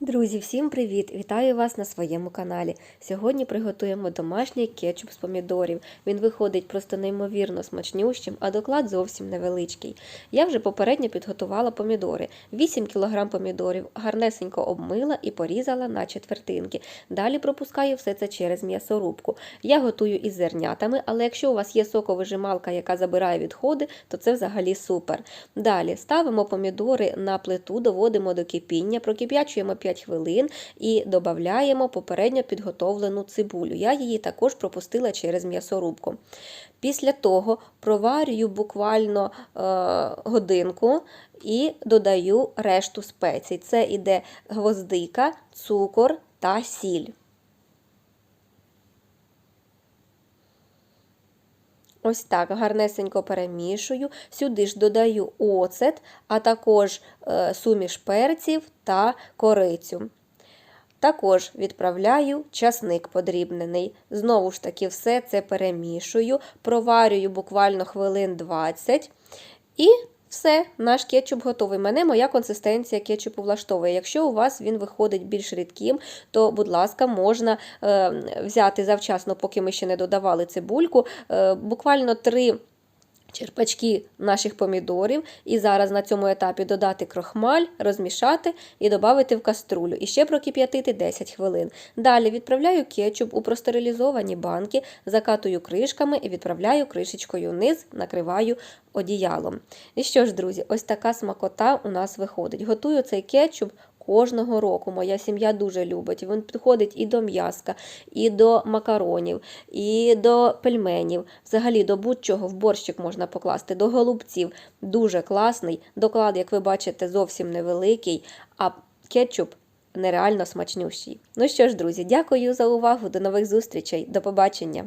Друзі, всім привіт! Вітаю вас на своєму каналі. Сьогодні приготуємо домашній кетчуп з помідорів. Він виходить просто неймовірно смачнющим, а доклад зовсім невеличкий. Я вже попередньо підготувала помідори. 8 кг помідорів гарнесенько обмила і порізала на четвертинки. Далі пропускаю все це через м'ясорубку. Я готую із зернятами, але якщо у вас є соковижималка, яка забирає відходи, то це взагалі супер. Далі ставимо помідори на плиту, доводимо до кипіння, прокип'ячуємо 5 хвилин і додаємо попередньо підготовлену цибулю. Я її також пропустила через м'ясорубку. Після того проварюю буквально е, годинку і додаю решту спецій. Це іде гвоздика, цукор та сіль. Ось так гарнесенько перемішую. Сюди ж додаю оцет, а також е, суміш перців та корицю. Також відправляю часник подрібнений. Знову ж таки, все це перемішую, проварюю буквально хвилин 20 і все, наш кетчуп готовий. Мене моя консистенція кетчупу влаштовує. Якщо у вас він виходить більш рідким, то, будь ласка, можна е, взяти завчасно, поки ми ще не додавали цибульку, е, буквально 3 черпачки наших помідорів, і зараз на цьому етапі додати крохмаль, розмішати і додати в каструлю. І ще прокип'ятити 10 хвилин. Далі відправляю кетчуп у простерилізовані банки, закатую кришками і відправляю кришечкою вниз, накриваю одіялом. І що ж, друзі, ось така смакота у нас виходить. Готую цей кетчуп кожного року. Моя сім'я дуже любить. Він підходить і до м'яска, і до макаронів, і до пельменів. Взагалі до будь-чого в борщик можна покласти, до голубців. Дуже класний. Доклад, як ви бачите, зовсім невеликий, а кетчуп нереально смачнющий. Ну що ж, друзі, дякую за увагу. До нових зустрічей. До побачення!